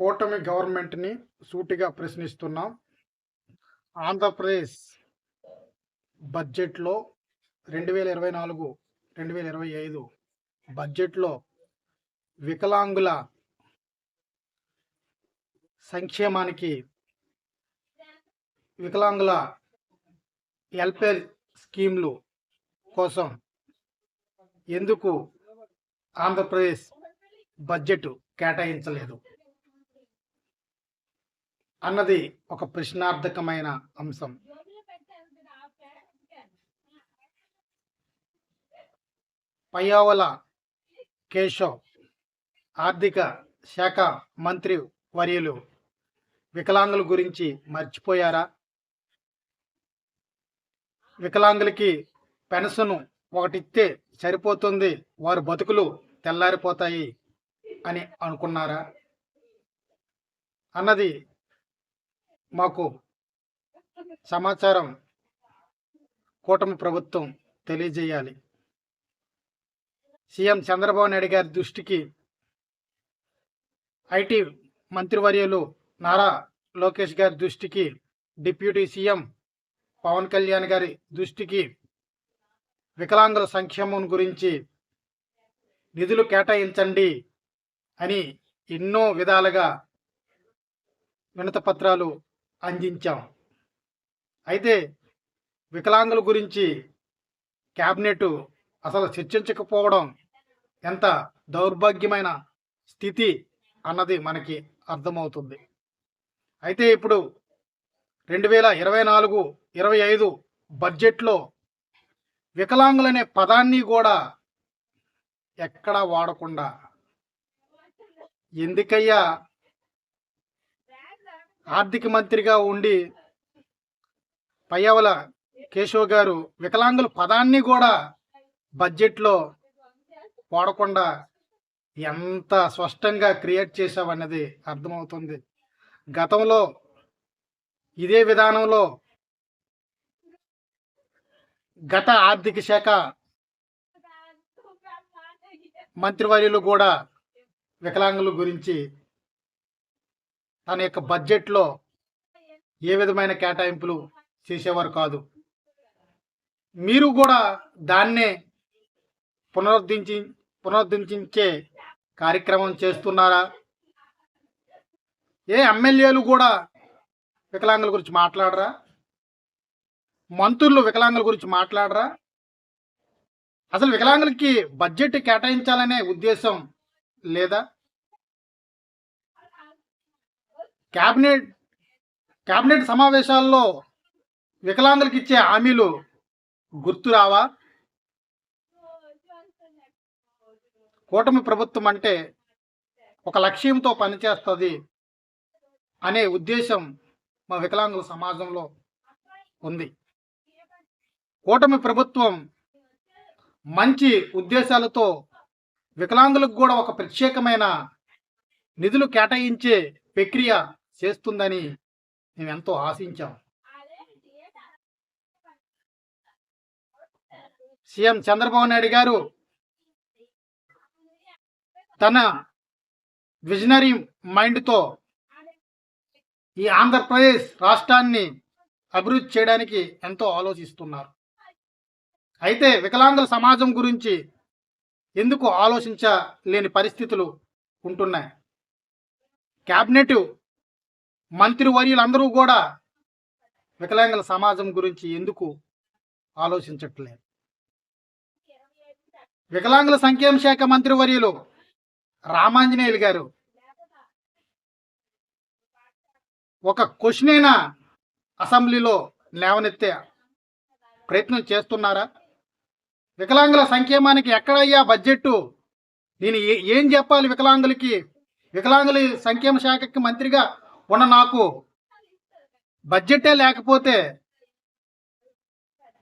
కూటమి గవర్నమెంట్ని సూటిగా ప్రశ్నిస్తున్నాం. ఆంధ్రప్రదేశ్ బడ్జెట్లో రెండు వేల ఇరవై నాలుగు రెండు వేల ఇరవై ఐదు బడ్జెట్లో వికలాంగుల సంక్షేమానికి వికలాంగుల వెల్ఫేర్ స్కీమ్లు కోసం ఎందుకు ఆంధ్రప్రదేశ్ బడ్జెట్ కేటాయించలేదు? అన్నది ఒక ప్రశ్నార్థకమైన అంశం. పయ్యావల కేశవ్ ఆర్థిక శాఖ మంత్రి వర్యులు వికలాంగుల గురించి మర్చిపోయారా? వికలాంగులకి పెన్షన్ ఒకటిస్తే సరిపోతుంది వారి బతుకులు తెల్లారిపోతాయి అని అనుకున్నారా? అన్నది మాకు సమాచారం కూటమి ప్రభుత్వం తెలియజేయాలి. సీఎం చంద్రబాబు నాయుడు గారి దృష్టికి ఐటీ మంత్రివర్యులు నారా లోకేష్ గారి దృష్టికి డిప్యూటీ సీఎం పవన్ కళ్యాణ్ గారి దృష్టికి వికలాంగుల సంక్షేమం గురించి నిధులు కేటాయించండి అని ఎన్నో విధాలుగా వినతపత్రాలు అందించాం. అయితే వికలాంగుల గురించి క్యాబినెట్ అసలు చర్చించకపోవడం ఎంత దౌర్భాగ్యమైన స్థితి అన్నది మనకి అర్థమవుతుంది. అయితే ఇప్పుడు రెండు వేల ఇరవై నాలుగు ఇరవై ఐదు బడ్జెట్లో వికలాంగులనే పదాన్ని కూడా ఎక్కడా వాడకుండా ఎందుకయ్యా ఆర్థిక మంత్రిగా ఉండి పయ్యవల కేశవ్ గారు వికలాంగుల పదాన్ని కూడా బడ్జెట్లో వాడకుండా ఎంత స్పష్టంగా క్రియేట్ చేశావన్నది అర్థమవుతుంది. గతంలో ఇదే విధానంలో గత ఆర్థిక శాఖ మంత్రివర్యులు కూడా వికలాంగుల గురించి తన యొక్క బడ్జెట్లో ఏ విధమైన కేటాయింపులు చేసేవారు కాదు. మీరు కూడా దాన్నే పునరుద్ధరించి పునరుద్ధరించే కార్యక్రమం చేస్తున్నారా? ఏ ఎమ్మెల్యేలు కూడా వికలాంగుల గురించి మాట్లాడరా? మంత్రులు వికలాంగుల గురించి మాట్లాడరా? అసలు వికలాంగులకి బడ్జెట్ కేటాయించాలనే ఉద్దేశం లేదా? క్యాబినెట్ క్యాబినెట్ సమావేశాల్లో వికలాంగులకు ఇచ్చే హామీలు గుర్తు రావా? కూటమి ప్రభుత్వం అంటే ఒక లక్ష్యంతో పనిచేస్తుంది అనే ఉద్దేశం మా వికలాంగుల సమాజంలో ఉంది. కూటమి ప్రభుత్వం మంచి ఉద్దేశాలతో వికలాంగులకు కూడా ఒక ప్రత్యేకమైన నిధులు కేటాయించే ప్రక్రియ చేస్తుందని మేము ఎంతో ఆశించాం. సీఎం చంద్రబాబు నాయుడు గారు తన విజనరీ మైండ్తో ఈ ఆంధ్రప్రదేశ్ రాష్ట్రాన్ని అభివృద్ధి చేయడానికి ఎంతో ఆలోచిస్తున్నారు. అయితే వికలాంగుల సమాజం గురించి ఎందుకు ఆలోచించలేని పరిస్థితులు ఉంటున్నాయి? క్యాబినెట్ మంత్రివర్యులందరూ కూడా వికలాంగుల సమాజం గురించి ఎందుకు ఆలోచించట్లేదు? వికలాంగుల సంక్షేమ శాఖ మంత్రివర్యులు రామాంజనేయులు గారు ఒక క్వశ్చన్ అయినా అసెంబ్లీలో లేవనెత్తే ప్రయత్నం చేస్తున్నారా? వికలాంగుల సంక్షేమానికి ఎక్కడయ్యా బడ్జెట్ నేను ఏ- ఏం చెప్పాలి వికలాంగులకి? వికలాంగుల సంక్షేమ శాఖకి మంత్రిగా ఉన్న నాకు బడ్జెటే లేకపోతే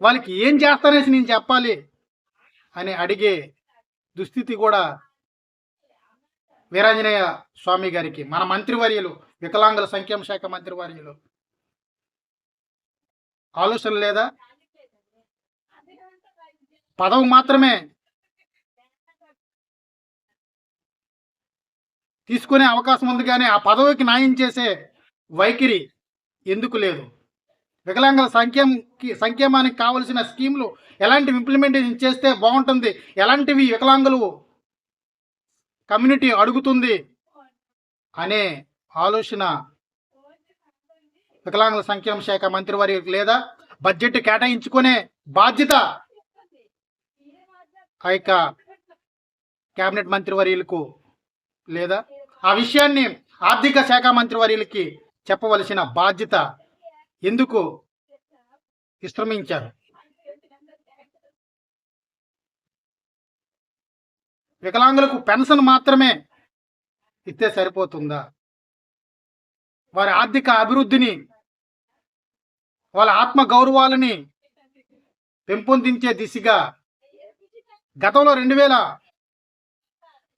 వాళ్ళకి ఏం చేస్తానేసి నేను చెప్పాలి అని అడిగే దుస్థితి కూడా వీరాంజనేయ స్వామి గారికి మన మంత్రివర్యులు వికలాంగుల సంక్షేమ శాఖ మంత్రివర్యులు. ఆలోచన లేదా? పదవి మాత్రమే తీసుకునే అవకాశం ఉంది కానీ ఆ పదవికి న్యాయం చేసే వైఖరి ఎందుకు లేదు? వికలాంగుల సంక్షేమకి సంక్షేమానికి కావలసిన స్కీములు ఎలాంటివి ఇంప్లిమెంటేషన్ చేస్తే బాగుంటుంది? ఎలాంటివి వికలాంగులు కమ్యూనిటీ అడుగుతుంది? అనే ఆలోచన వికలాంగుల సంక్షేమ శాఖ మంత్రి వారికి లేదా బడ్జెట్ కేటాయించుకునే బాధ్యత ఆ యొక్క కేబినెట్ మంత్రివర్యులకు లేదా ఆ విషయాన్ని ఆర్థిక శాఖ మంత్రి వర్యులకి చెప్పవలసిన బాధ్యత ఎందుకు విశ్రమించారు? వికలాంగులకు పెన్షన్ మాత్రమే ఇస్తే సరిపోతుందా? వారి ఆర్థిక అభివృద్ధిని వాళ్ళ ఆత్మ గౌరవాలని పెంపొందించే దిశగా గతంలో రెండు వేల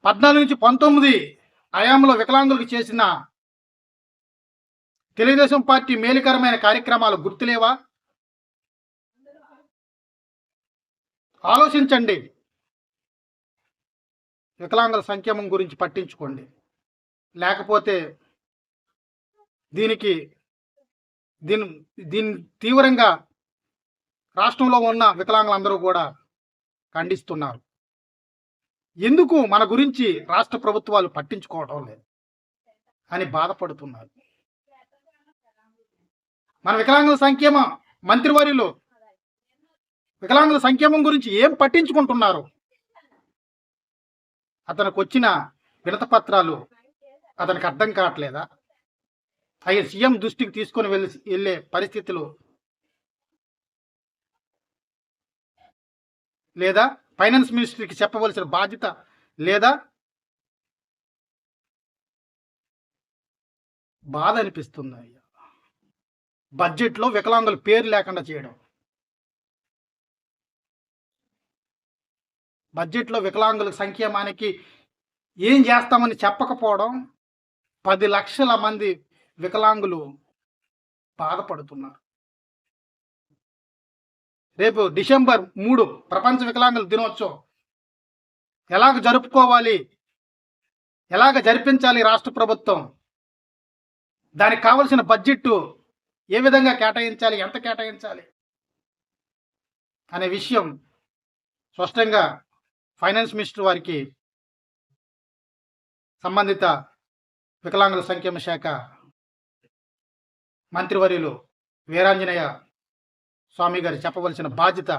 పద్నాలుగు నుంచి పంతొమ్మిది హయాంలో వికలాంగులకు చేసిన తెలుగుదేశం పార్టీ మేలుకరమైన కార్యక్రమాలు గుర్తులేవా? ఆలోచించండి. వికలాంగుల సంక్షేమం గురించి పట్టించుకోండి. లేకపోతే దీనికి దీని దీని తీవ్రంగా రాష్ట్రంలో ఉన్న వికలాంగులందరూ కూడా ఖండిస్తున్నారు. ఎందుకు మన గురించి రాష్ట్ర ప్రభుత్వాలు పట్టించుకోవడం లేదు? అని బాధపడుతున్నారు. మన వికలాంగుల సంక్షేమ మంత్రివర్యులు వికలాంగుల సంక్షేమం గురించి ఏం పట్టించుకుంటున్నారు? అతనికి వచ్చిన వినత పత్రాలు అతనికి అర్థం కావట్లేదా? అవి సీఎం దృష్టికి తీసుకొని వెళ్ళి వెళ్ళే పరిస్థితులు లేదా? ఫైనాన్స్ మినిస్ట్రీకి చెప్పవలసిన బాధ్యత లేదా బాధ అనిపిస్తుంది అయ్యా. బడ్జెట్లో వికలాంగుల పేరు లేకుండా చేయడం. బడ్జెట్లో వికలాంగుల సంక్షేమానికి ఏం చేస్తామని చెప్పకపోవడం పది లక్షల మంది వికలాంగులు బాధపడుతున్నారు. రేపు డిసెంబర్ మూడు ప్రపంచ వికలాంగుల దినోత్సవం. ఎలాగ జరుపుకోవాలి? ఎలాగ జరిపించాలి రాష్ట్ర ప్రభుత్వం? దానికి కావలసిన బడ్జెట్ ఏ విధంగా కేటాయించాలి? ఎంత కేటాయించాలి? అనే విషయం స్పష్టంగా ఫైనాన్స్ మినిస్టర్ వారికి సంబంధిత వికలాంగుల సంక్షేమ శాఖ మంత్రివర్యులు వీరాంజనేయ స్వామి గారు చెప్పవలసిన బాధ్యత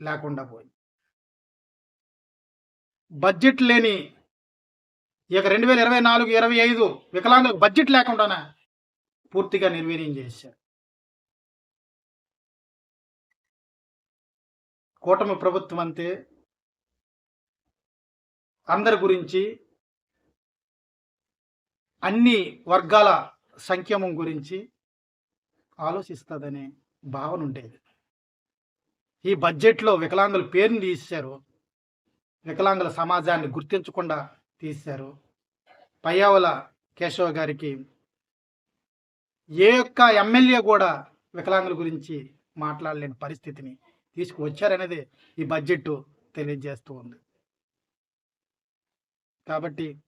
లేకుండా పోయింది. బడ్జెట్ లేని ఇక రెండు వేల ఇరవై నాలుగు ఇరవై ఐదు వికలాంగులకు బడ్జెట్ లేకుండానే పూర్తిగా నిర్వీర్యం చేశారు. కూటమి ప్రభుత్వం అంతే. అందరి గురించి అన్ని వర్గాల సంక్షేమం గురించి ఆలోచిస్తుందని భావన ఉండేది ఈ బడ్జెట్లో వికలాంగుల పేరుని తీశారు. వికలాంగుల సమాజాన్ని గుర్తించకుండా తీశారు. పయ్యావుల కేశవ గారికి ఏ ఒక్క ఎమ్మెల్యే కూడా వికలాంగుల గురించి మాట్లాడలేని పరిస్థితిని తీసుకువచ్చారనేది ఈ బడ్జెట్ తెలియజేస్తూ ఉంది. కాబట్టి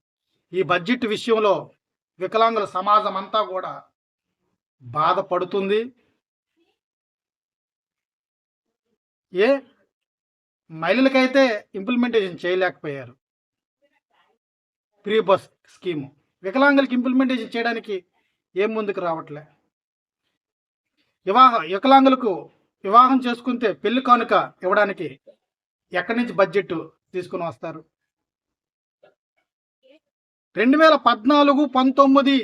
ఈ బడ్జెట్ విషయంలో వికలాంగుల సమాజం అంతా కూడా బాధపడుతుంది. ఏ? మహిళలకైతే ఇంప్లిమెంటేషన్ చేయలేకపోయారు. ఫ్రీ బస్ స్కీము వికలాంగులకి ఇంప్లిమెంటేషన్ చేయడానికి ఏం ముందుకు రావట్లే? వివాహ వికలాంగులకు వివాహం చేసుకుంటే పెళ్ళి కానుక ఇవ్వడానికి ఎక్కడి నుంచి బడ్జెట్ తీసుకుని వస్తారు? రెండు వేల పద్నాలుగు పంతొమ్మిది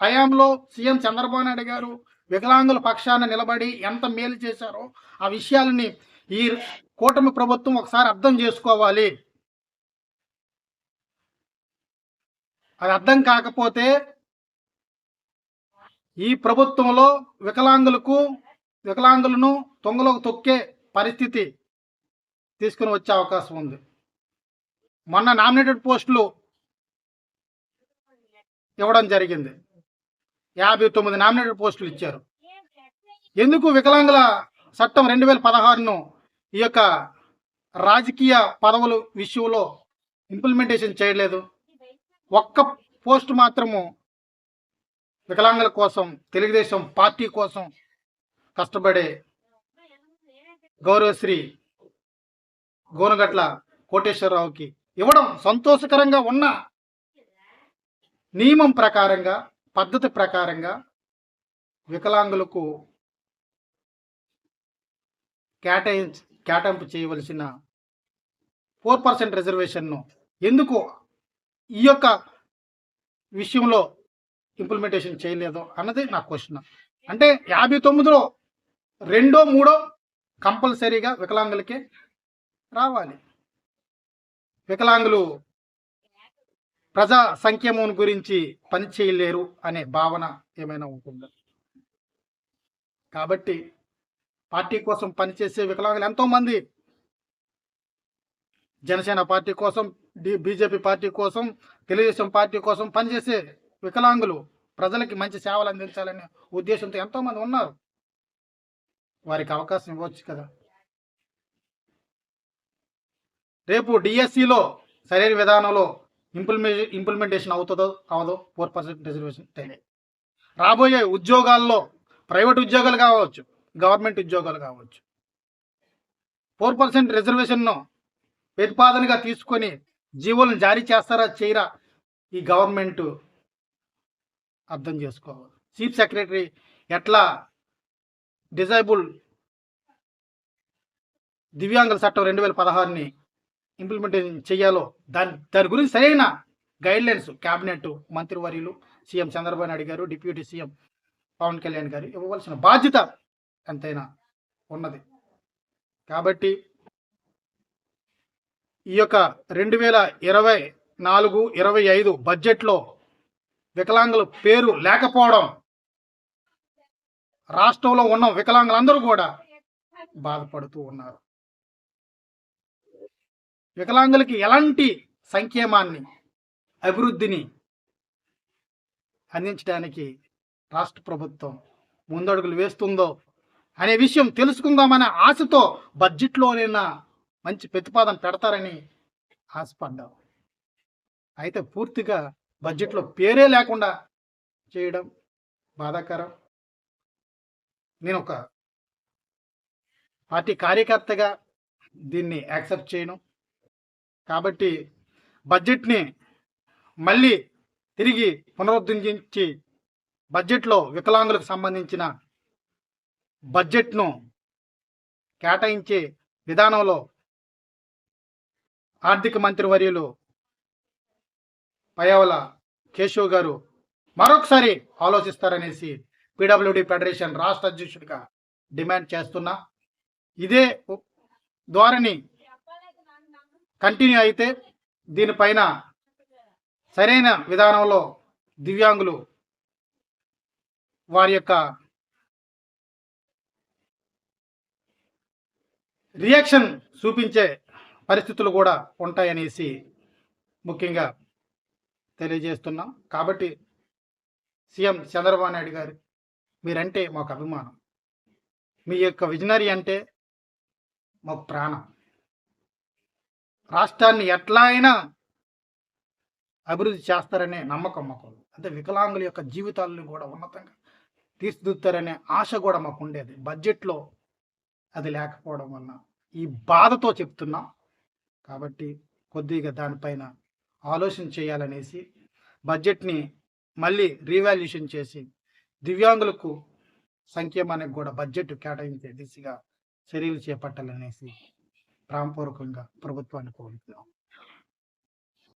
హయాంలో సీఎం చంద్రబాబు నాయుడు గారు వికలాంగుల పక్షాన నిలబడి ఎంత మేలు చేశారో ఆ విషయాలని ఈ కూటమి ప్రభుత్వం ఒకసారి అర్థం చేసుకోవాలి. అది అర్థం కాకపోతే ఈ ప్రభుత్వంలో వికలాంగులకు వికలాంగులను తొంగలోకి తొక్కే పరిస్థితి తీసుకుని వచ్చే అవకాశం ఉంది. మొన్న నామినేటెడ్ పోస్టులు ఇవ్వడం జరిగింది. యాభై తొమ్మిది నామినేటెడ్ పోస్టులు ఇచ్చారు. ఎందుకు వికలాంగుల చట్టం రెండు వేల పదహారును ఈ యొక్క రాజకీయ పదవుల విషయంలో ఇంప్లిమెంటేషన్ చేయలేదు? ఒక్క పోస్ట్ మాత్రము వికలాంగుల కోసం తెలుగుదేశం పార్టీ కోసం కష్టపడే గౌరవశ్రీ గోనగట్ల కోటేశ్వరరావుకి ఇవ్వడం సంతోషకరంగా ఉన్న నియమం ప్రకారంగా పద్ధతి ప్రకారంగా వికలాంగులకు కేటాయి కేటాయింపు చేయవలసిన ఫోర్ పర్సెంట్ రిజర్వేషన్ను ఎందుకు ఈ యొక్క విషయంలో ఇంప్లిమెంటేషన్ చేయలేదు అన్నది నా క్వశ్చన్. అంటే యాభై తొమ్మిదిలో రెండో మూడో కంపల్సరీగా వికలాంగులకే రావాలి. వికలాంగులు ప్రజా సంక్షేమం గురించి పని చేయలేరు అనే భావన ఏమైనా ఉంటుందా? కాబట్టి పార్టీ కోసం పనిచేసే వికలాంగులు ఎంతోమంది. జనసేన పార్టీ కోసం డి బీజేపీ పార్టీ కోసం తెలుగుదేశం పార్టీ కోసం పనిచేసే వికలాంగులు ప్రజలకి మంచి సేవలు అందించాలనే ఉద్దేశంతో ఎంతోమంది ఉన్నారు. వారికి అవకాశం ఇవ్వచ్చు కదా. రేపు డిఎస్సిలో సరైన విధానంలో ఇంప్లిమే ఇంప్లిమెంటేషన్ అవుతుందో అవదో ఫోర్ పర్సెంట్ రిజర్వేషన్ తెలియదు రాబోయే ఉద్యోగాల్లో ప్రైవేట్ ఉద్యోగాలు కావచ్చు గవర్నమెంట్ ఉద్యోగాలు కావచ్చు ఫోర్ పర్సెంట్ రిజర్వేషన్ను ప్రతిపాదనగా తీసుకొని జీవోలను జారీ చేస్తారా చేయరా ఈ గవర్నమెంట్ అర్థం చేసుకోవాలి. చీఫ్ సెక్రటరీ ఎట్లా డిజైబుల్ దివ్యాంగుల చట్టం రెండు వేల పదహారుని ఇంప్లిమెంటేషన్ చేయాలో? దాని దాని గురించి సరైన గైడ్లైన్స్ క్యాబినెట్ మంత్రివర్యులు CM Chandrababu Naidu garu deputy CM Pawan Kalyan గారు ఇవ్వవలసిన బాధ్యత ఎంతైనా ఉన్నది. కాబట్టి ఈ యొక్క రెండు వేల ఇరవై నాలుగు ఇరవై ఐదు బడ్జెట్లో వికలాంగుల పేరు లేకపోవడం రాష్ట్రంలో ఉన్న వికలాంగులందరూ కూడా బాధపడుతూ ఉన్నారు. వికలాంగులకి ఎలాంటి సంక్షేమాన్ని అభివృద్ధిని అందించడానికి రాష్ట్ర ప్రభుత్వం ముందడుగులు వేస్తుందో అనే విషయం తెలుసుకుందామనే ఆశతో బడ్జెట్లోనైనా మంచి ప్రతిపాదన పెడతారని ఆశపడ్డాం. అయితే పూర్తిగా బడ్జెట్లో పేరే లేకుండా చేయడం బాధాకరం. నేను ఒక పార్టీ కార్యకర్తగా దీన్ని యాక్సెప్ట్ చేయను. కాబట్టి బడ్జెట్ని మళ్ళీ తిరిగి పునరుద్ధరించి బడ్జెట్లో వికలాంగులకు సంబంధించిన బడ్జెట్ను కేటాయించే విధానంలో ఆర్థిక మంత్రి వర్యులు పయవల కేశవ్ గారు మరొకసారి ఆలోచిస్తారనేసి పిడబ్ల్యూడి ఫెడరేషన్ రాష్ట్ర అధ్యక్షుడిగా డిమాండ్ చేస్తున్నా. ఇదే ద్వారాని కంటిన్యూ అయితే దీనిపైన సరైన విధానంలో దివ్యాంగులు వారి యొక్క రియాక్షన్ చూపించే పరిస్థితులు కూడా ఉంటాయనేసి ముఖ్యంగా తెలియజేస్తున్నాం. కాబట్టి సీఎం చంద్రబాబు నాయుడు గారు మీరంటే మాకు అభిమానం. మీ యొక్క విజనరీ అంటే మాకు ప్రాణం. రాష్ట్రాన్ని ఎట్లా అయినా అభివృద్ధి చేస్తారనే నమ్మకం మాకు అంటే వికలాంగుల యొక్క జీవితాలను కూడా ఉన్నతంగా తీర్చిదిద్దుతారనే ఆశ కూడా మాకు ఉండేది. బడ్జెట్లో అది లేకపోవడం వలన ఈ బాధతో చెప్తున్నాం. కాబట్టి కొద్దిగా దానిపైన ఆలోచన చేయాలనేసి బడ్జెట్ని మళ్ళీ రీవాల్యూషన్ చేసి దివ్యాంగులకు సంక్షేమానికి కూడా బడ్జెట్ కేటాయించే దిశగా చర్యలు చేపట్టాలనేసి ప్రాంపూర్వకంగా ప్రభుత్వాన్ని కోరుతున్నాం